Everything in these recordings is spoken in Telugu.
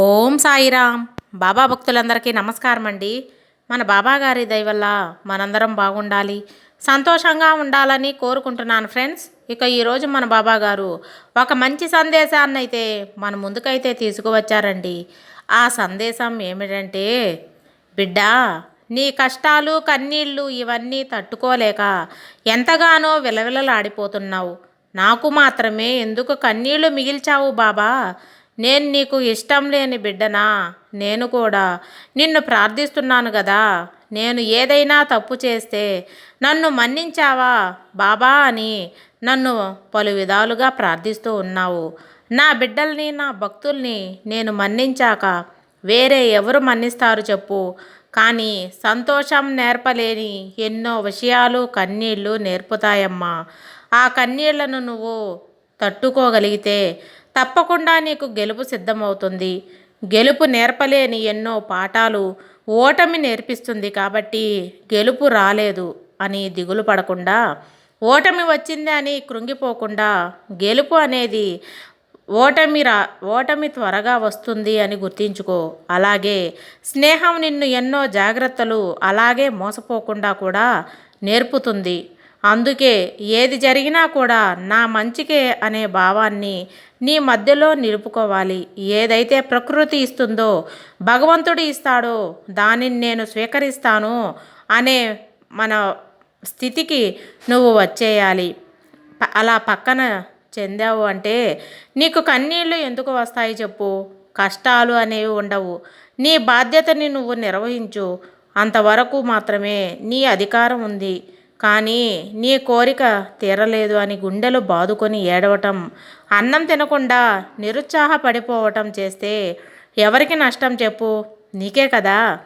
ఓం సాయిరామ్. బాబా భక్తులందరికీ నమస్కారం అండి మన బాబా గారి వల్ల మనందరం బాగుండాలి సంతోషంగా ఉండాలని కోరుకుంటున్నాను ఫ్రెండ్స్. ఇక ఈరోజు మన బాబా గారు ఒక మంచి సందేశాన్ని అయితే మన ముందుకైతే తీసుకువచ్చారండి. ఆ సందేశం ఏమిటంటే బిడ్డ నీ కష్టాలు కన్నీళ్ళు ఇవన్నీ తట్టుకోలేక ఎంతగానో విలవిలలాడిపోతున్నావు. నాకు మాత్రమే ఎందుకు కన్నీళ్ళు మిగిల్చావు బాబా? నేను నీకు ఇష్టం లేని బిడ్డనా? నేను కూడా. నిన్ను ప్రార్థిస్తున్నాను కదా నేను ఏదైనా తప్పు చేస్తే నన్ను మన్నించావా? బాబా అని నన్ను పలు విధాలుగా ప్రార్థిస్తూ ఉన్నావు. నా బిడ్డల్ని నా భక్తుల్ని నేను మన్నించాక వేరే ఎవరు మన్నిస్తారు చెప్పు. కానీ సంతోషం నేర్పలేని ఎన్నో విషయాలు కన్నీళ్ళు నేర్పుతాయమ్మా. ఆ కన్నీళ్ళను నువ్వు తట్టుకోగలిగితే తప్పకుండా నీకు గెలుపు సిద్ధమవుతుంది. గెలుపు నేర్పలేని ఎన్నో పాఠాలు ఓటమి నేర్పిస్తుంది కాబట్టి గెలుపు రాలేదు అని దిగులు పడకుండా ఓటమి వచ్చింది అని కృంగిపోకుండా గెలుపు అనేది ఓటమి రా ఓటమి త్వరగా వస్తుంది అని గుర్తించుకో. అలాగే స్నేహం నిన్ను ఎన్నో జాగ్రత్తలు అలాగే మోసపోకుండా కూడా నేర్పుతుంది. అందుకే ఏది జరిగినా కూడా నా మంచికే అనే భావాన్ని నీ మధ్యలో నిలుపుకోవాలి. ఏదైతే ప్రకృతి ఇస్తుందో భగవంతుడు ఇస్తాడో దానిని నేను స్వీకరిస్తాను అనే మన స్థితికి నువ్వు వచ్చేయాలి. అలా పక్కన చెందావు అంటే నీకు కన్నీళ్ళు ఎందుకు వస్తాయి చెప్పు. కష్టాలు అనేవి ఉండవు. నీ బాధ్యతని నువ్వు నిర్వహించు. అంతవరకు మాత్రమే నీ అధికారం ఉంది. కానీ నీ కోరిక తీరలేదు అని గుండెలు బాదుకొని ఏడవటం అన్నం తినకుండా నిరుత్సాహపడిపోవటం చేస్తే ఎవరికి నష్టం చెప్పు? నీకే కదా.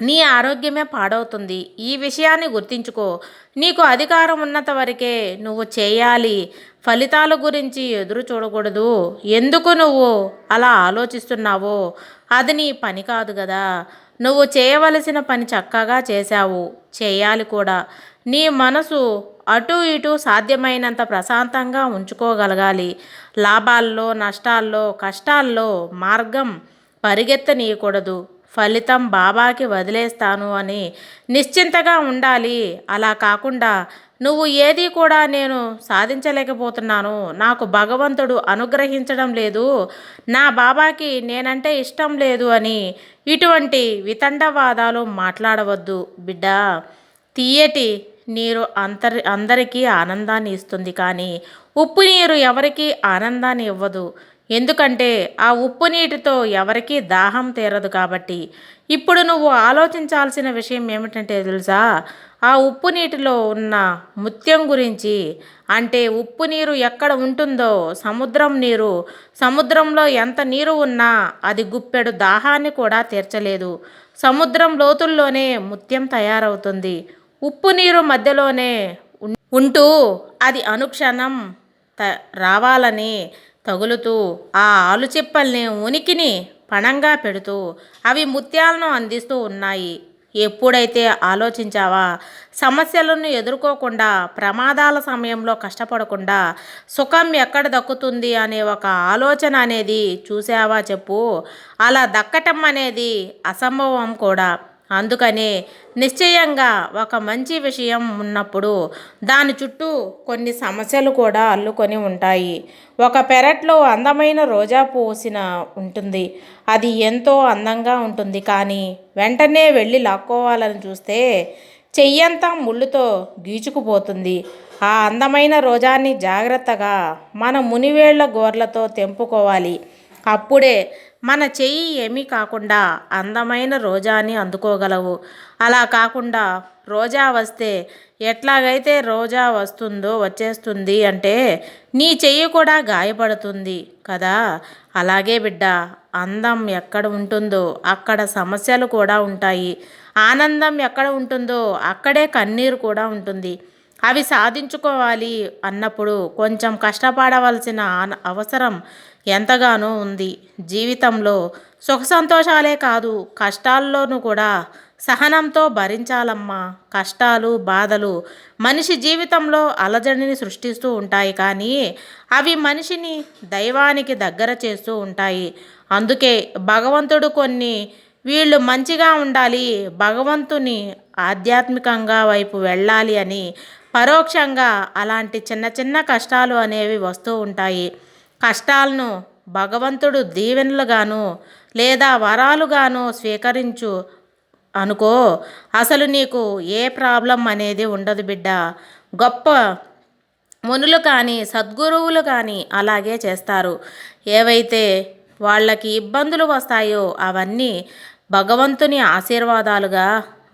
నీ ఆరోగ్యమే పాడవుతుంది. ఈ విషయాన్ని గుర్తించుకో. నీకు అధికారం ఉన్నంత వరకే నువ్వు చేయాలి. ఫలితాల గురించి ఎదురు చూడకూడదు. ఎందుకు నువ్వు అలా ఆలోచిస్తున్నావో? అది నీ పని కాదు కదా. నువ్వు చేయవలసిన పని చక్కగా చేశావు. చేయాలి కూడా. నీ మనసు అటు ఇటు సాధ్యమైనంత ప్రశాంతంగా ఉంచుకోగలగాలి. లాభాల్లో నష్టాల్లో కష్టాల్లో మార్గం పరిగెత్తనీయకూడదు. ఫలితం బాబాకి వదిలేస్తాను అని నిశ్చింతగా ఉండాలి. అలా కాకుండా నువ్వు ఏది కూడా నేను సాధించలేకపోతున్నాను. నాకు భగవంతుడు అనుగ్రహించడం లేదు. నా బాబాకి నేనంటే ఇష్టం లేదు అని ఇటువంటి వితండవాదాలు మాట్లాడవద్దు బిడ్డ. తీయటి నీరు అంతరి అందరికీ ఆనందాన్ని ఇస్తుంది కానీ ఉప్పు నీరు ఎవరికీ ఆనందాన్ని ఇవ్వదు. ఎందుకంటే ఆ ఉప్పు నీటితో ఎవరికీ దాహం తీరదు కాబట్టి. ఇప్పుడు నువ్వు ఆలోచించాల్సిన విషయం ఏమిటంటే తెలుసా? ఆ ఉప్పు నీటిలో ఉన్న ముత్యం గురించి. అంటే ఉప్పు నీరు ఎక్కడ ఉంటుందో సముద్రం నీరు సముద్రంలో ఎంత నీరు ఉన్నా అది గుప్పెడు దాహాన్ని కూడా తీర్చలేదు. సముద్రం లోతుల్లోనే ముత్యం తయారవుతుంది. ఉప్పు నీరు మధ్యలోనే ఉంటూ అది అనుక్షణం త రావాలని తగులుతూ ఆ ఆలుచిప్పల్ని ఉనికిని పణంగా పెడుతూ అవి ముత్యాలను అందిస్తూ ఉన్నాయి. ఎప్పుడైతే ఆలోచించావా? సమస్యలను ఎదుర్కోకుండా ప్రమాదాల సమయంలో కష్టపడకుండా సుఖం ఎక్కడ దక్కుతుంది అనే ఒక ఆలోచన అనేది చూసావా చెప్పు? అలా దక్కటం అనేది అసంభవం కూడా. అందుకనే నిశ్చయంగా ఒక మంచి విషయం ఉన్నప్పుడు దాని చుట్టూ కొన్ని సమస్యలు కూడా అల్లుకొని ఉంటాయి. ఒక పెరట్లో అందమైన రోజా పూసిన ఉంటుంది. అది ఎంతో అందంగా ఉంటుంది. కానీ వెంటనే వెళ్ళి లాక్కోవాలని చూస్తే చెయ్యంతా ముళ్ళుతో గీచుకుపోతుంది. ఆ అందమైన రోజాన్ని జాగ్రత్తగా మన మునివేళ్ళ గోర్లతో తెంపుకోవాలి. అప్పుడే మన చెయ్యి ఏమీ కాకుండా అందమైన రోజాని అందుకోగలవు. అలా కాకుండా రోజా వస్తే ఎట్లాగైతే రోజా వస్తుందో వచ్చేస్తుంది అంటే నీ చెయ్యి కూడా గాయపడుతుంది కదా? అలాగే బిడ్డ అందం ఎక్కడ ఉంటుందో అక్కడ సమస్యలు కూడా ఉంటాయి. ఆనందం ఎక్కడ ఉంటుందో అక్కడే కన్నీరు కూడా ఉంటుంది. అవి సాధించుకోవాలి అన్నప్పుడు కొంచెం కష్టపడవలసిన అవసరం ఎంతగానో ఉంది. జీవితంలో సుఖ సంతోషాలే కాదు కష్టాల్లోనూ కూడా సహనంతో భరించాలమ్మా. కష్టాలు బాధలు మనిషి జీవితంలో అలజడిని సృష్టిస్తూ ఉంటాయి కానీ అవి మనిషిని దైవానికి దగ్గర చేస్తూ ఉంటాయి. అందుకే భగవంతుడు కొన్ని వీళ్ళు మంచిగా ఉండాలి భగవంతుని ఆధ్యాత్మికంగా వైపు వెళ్ళాలి అని పరోక్షంగా అలాంటి చిన్న చిన్న కష్టాలు అనేవి వస్తూ ఉంటాయి. కష్టాలను భగవంతుడు దీవెనలుగాను లేదా వరాలుగాను స్వీకరించు అనుకో. అసలు నీకు ఏ ప్రాబ్లం అనేది ఉండదు బిడ్డ. గొప్ప మునులు కానీ సద్గురువులు కానీ అలాగే చేస్తారు. ఏవైతే వాళ్ళకి ఇబ్బందులు వస్తాయో అవన్నీ భగవంతుని ఆశీర్వాదాలుగా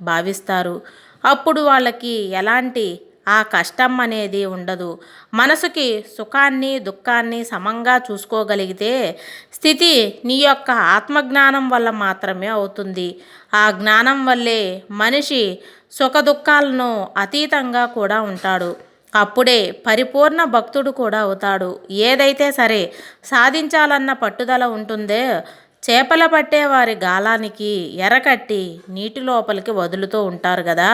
భావిస్తారు. అప్పుడు వాళ్ళకి ఎలాంటి ఆ కష్టం అనేది ఉండదు. మనసుకి సుఖాన్ని దుఃఖాన్ని సమంగా చూసుకోగలిగితే స్థితి నీ యొక్క ఆత్మజ్ఞానం వల్ల మాత్రమే అవుతుంది. ఆ జ్ఞానం వల్లే మనిషి సుఖ దుఃఖాలను అతీతంగా కూడా ఉంటాడు. అప్పుడే పరిపూర్ణ భక్తుడు కూడా అవుతాడు. ఏదైతే సరే సాధించాలన్న పట్టుదల ఉంటుందే చేపల పట్టేవారి గాలానికి ఎరకట్టి నీటి లోపలికి వదులుతూ ఉంటారు కదా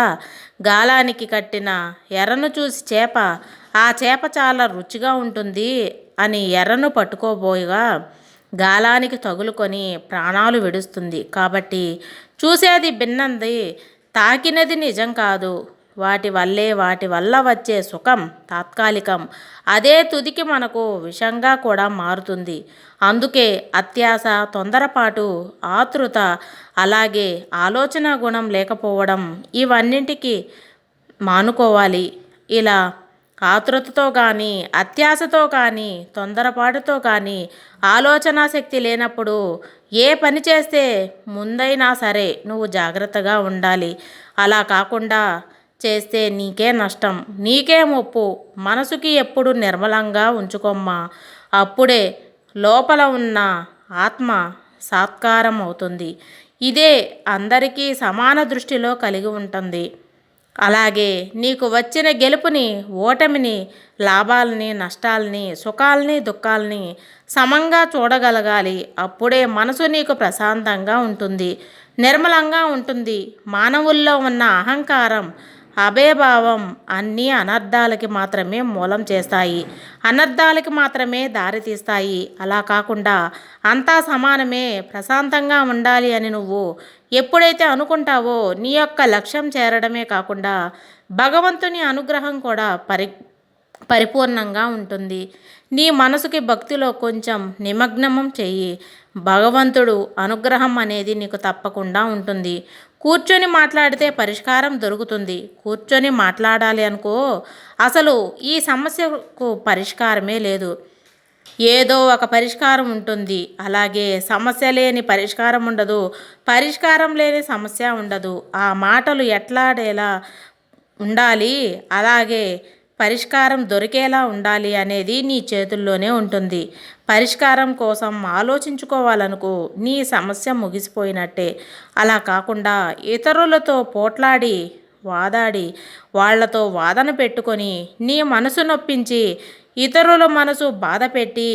గాలానికి కట్టిన ఎర్రను చూసి చేప ఆ చేప చాలా రుచిగా ఉంటుంది అని ఎర్రను పట్టుకోబోయగా గాలానికి తగులుకొని ప్రాణాలు విడుస్తుంది. కాబట్టి చూసేది భిన్నంది తాకినది నిజం కాదు. వాటి వల్లే వాటి వల్ల వచ్చే సుఖం తాత్కాలికం. అదే తుదికి మనకు విషంగా కూడా మారుతుంది. అందుకే అత్యాశ తొందరపాటు ఆతృత అలాగే ఆలోచన గుణం లేకపోవడం ఇవన్నింటికి మానుకోవాలి. ఇలా ఆతృతతో కానీ అత్యాశతో కానీ తొందరపాటుతో కానీ ఆలోచన శక్తి లేనప్పుడు ఏ పని చేస్తే ముందైనా సరే నువ్వు జాగ్రత్తగా ఉండాలి. అలా కాకుండా చేస్తే నీకే నష్టం. నీకే ముప్పు. మనసుకి ఎప్పుడు నిర్మలంగా ఉంచుకోమ్మా. అప్పుడే లోపల ఉన్న ఆత్మ సాత్కారం అవుతుంది ఇదే అందరికీ సమాన దృష్టిలో కలిగి ఉంటుంది. అలాగే నీకు వచ్చిన గెలుపుని ఓటమిని లాభాలని నష్టాలని సుఖాలని దుఃఖాలని సమంగా చూడగలగాలి. అప్పుడే మనసు నీకు ప్రశాంతంగా ఉంటుంది. నిర్మలంగా ఉంటుంది. మానవుల్లో ఉన్న అహంకారం అభయభావం అన్నీ అనర్థాలకి మాత్రమే మూలం చేస్తాయి. అనర్థాలకి మాత్రమే దారితీస్తాయి అలా కాకుండా అంతా సమానమే ప్రశాంతంగా ఉండాలి అని నువ్వు ఎప్పుడైతే అనుకుంటావో నీ యొక్క లక్ష్యం చేరడమే కాకుండా భగవంతుని అనుగ్రహం కూడా పరి పరిపూర్ణంగా ఉంటుంది. నీ మనసుకి భక్తిలో కొంచెం నిమగ్నమం చెయ్యి భగవంతుడు అనుగ్రహం అనేది నీకు తప్పకుండా ఉంటుంది. కూర్చొని మాట్లాడితే పరిష్కారం దొరుకుతుంది. కూర్చొని మాట్లాడాలి అనుకో అసలు ఈ సమస్యకు పరిష్కారమే లేదు. ఏదో ఒక పరిష్కారం ఉంటుంది. అలాగే సమస్య లేని పరిష్కారం ఉండదు. పరిష్కారం లేని సమస్య ఉండదు. ఆ మాటలు ఎట్లాడేలా ఉండాలి? అలాగే పరిష్కారం దొరికేలా ఉండాలి అనేది నీ చేతుల్లోనే ఉంటుంది. పరిష్కారం కోసం ఆలోచించుకోవాలనుకో నీ సమస్య ముగిసిపోయినట్టే. అలా కాకుండా ఇతరులతో పోట్లాడి వాదాడి వాళ్ళతో వాదన పెట్టుకొని నీ మనసు నొప్పించి ఇతరుల మనసు బాధ పెట్టి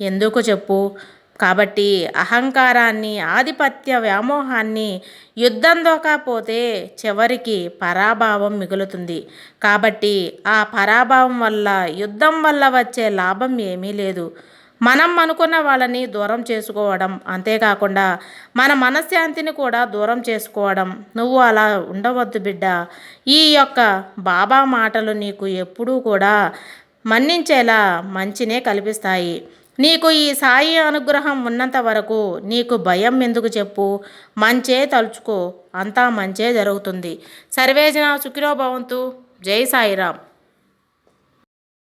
ఎందుకు చెప్పు? కాబట్టి అహంకారాన్ని ఆధిపత్య వ్యామోహాన్ని యుద్ధం దొకపోతే చివరికి పరాభావం మిగులుతుంది. కాబట్టి ఆ పరాభావం వల్ల యుద్ధం వల్ల వచ్చే లాభం ఏమీ లేదు. మనం అనుకున్న వాళ్ళని దూరం చేసుకోవడం అంతేకాకుండా మన మనశ్శాంతిని కూడా దూరం చేసుకోవడం. నువ్వు అలా ఉండవద్దు బిడ్డ. ఈ యొక్క బాబా మాటలు నీకు ఎప్పుడూ కూడా మన్నించేలా మంచినే కల్పిస్తాయి. నీకు ఈ సాయి అనుగ్రహం ఉన్నంత వరకు నీకు భయం ఎందుకు చెప్పు? మంచే తలుచుకో. అంతా మంచే జరుగుతుంది. సర్వేజన సుఖినో భవంతు. జై సాయిరామ్.